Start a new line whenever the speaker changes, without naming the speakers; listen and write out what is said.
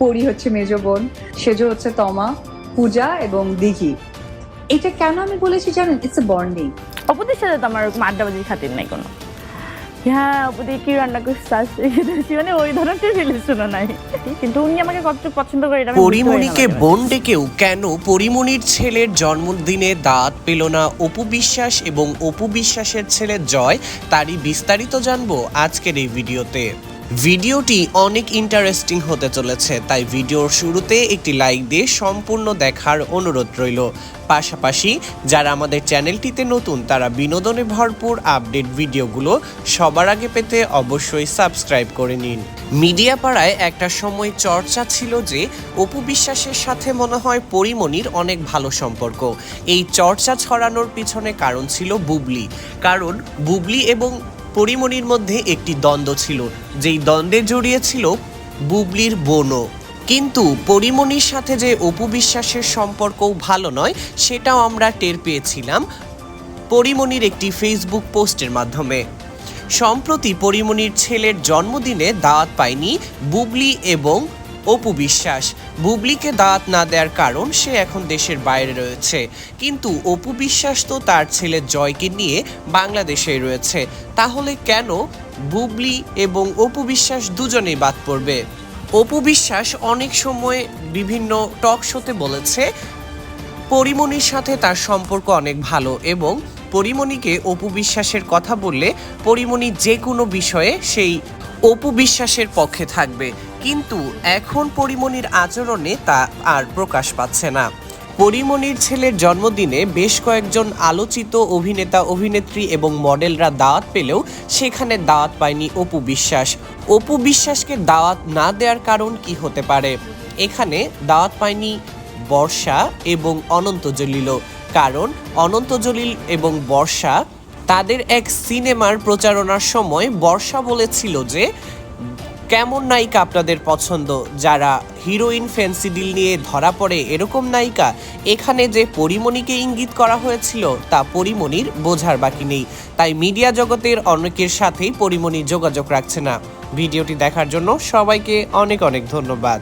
পরি হচ্ছে মেজ বোন সেজো হচ্ছে তমা পূজা এবং দিঘি। এটা কেন আমি বলেছি জানেন? ইটস এ বন্ডিং
অপুদের সাথে তো আমার আড্ডাবাজির খাতির নাই কোনো। হ্যাঁ অপুদি কি রান্না করছিস মানে ওই ধরনের রিলেশনও নাই। কিন্তু উনি আমাকে কতটুকু পছন্দ করে এটা
পরিমণিকে। বোন ডেকেও কেন পরিমণির ছেলের জন্মদিনে দাঁত পেল না? অপু বিশ্বাস এবং অপু বিশ্বাসের ছেলে জয় তারই বিস্তারিত জানব আজকের এই ভিডিওতে। ভিডিওটি অনেক ইন্টারেস্টিং হতে চলেছে, তাই ভিডিওর শুরুতে একটি লাইক দিয়ে সম্পূর্ণ দেখার অনুরোধ রইল। পাশাপাশি, যারা আমাদের চ্যানেলটিতে নতুন, তারা বিনোদনে ভরপুর আপডেট ভিডিওগুলো সবার আগে পেতে অবশ্যই সাবস্ক্রাইব করে নিন। মিডিয়া পাড়ায় একটা সময় চর্চা ছিল যে, অপু বিশ্বাসের সাথে মনে হয় পরিমণির অনেক ভালো সম্পর্ক। এই চর্চা ছড়ানোর পিছনে কারণ ছিল বুবলি। কারণ, বুবলি এবং পরিমণির মধ্যে একটি দ্বন্দ্ব ছিল, যেই দ্বন্দ্বে জড়িয়েছিল বুবলির বোনও। কিন্তু পরিমণির সাথে যে অপু বিশ্বাসের সম্পর্কও ভালো নয়, সেটাও আমরা টের পেয়েছিলাম পরিমণির একটি ফেসবুক পোস্টের মাধ্যমে। সম্প্রতি পরিমণির ছেলের জন্মদিনে দাওয়াত পায়নি বুবলি এবং অপু বিশ্বাস। বুবলিকে দাঁত না দেওয়ার কারণ সে এখন দেশের বাইরে রয়েছে। কিন্তু অপু বিশ্বাস তো তার ছেলে জয়কে নিয়ে বাংলাদেশে রয়েছে। তাহলে কেন বুবলি এবং অপু বিশ্বাস দুজনেই বাদ পড়বে? অপু বিশ্বাস অনেক সময় বিভিন্ন টক শোতে বলেছে, পরিমণির সাথে তার সম্পর্ক অনেক ভালো এবং পরিমণিকে অপু বিশ্বাসের কথা বললে পরিমণি যে কোনো বিষয়ে সেই অপু বিশ্বাসের পক্ষে থাকবে। কিন্তু এখন পরিমণির আচরণে তা আর প্রকাশ পাচ্ছে না। পরিমণির ছেলের জন্মদিনে বেশ কয়েকজন আলোচিত অভিনেতা, অভিনেত্রী এবং মডেলরা দাওয়াত পেলেও সেখানে দাওয়াত পায়নি অপু বিশ্বাস। অপু বিশ্বাসকে দাওয়াত না দেওয়ার কারণ কি হতে পারে? এখানে দাওয়াত পায়নি বর্ষা এবং অনন্ত জলিলও। কারণ অনন্ত জলিল এবং বর্ষা তাদের এক সিনেমার প্রচারণার সময় বর্ষা বলেছিল যে, কেমন নায়িকা আপনাদের পছন্দ? যারা হিরোইন ফ্যান্সি ডিল নিয়ে ধরা পড়ে, এরকম নায়িকা? এখানে যে পরিমণিকে ইঙ্গিত করা হয়েছিল, তা পরিমণির বোঝার বাকি নেই। তাই মিডিয়া জগতের অনেকের সাথেই পরিমণি যোগাযোগ রাখছে না। ভিডিওটি দেখার জন্য সবাইকে অনেক অনেক ধন্যবাদ।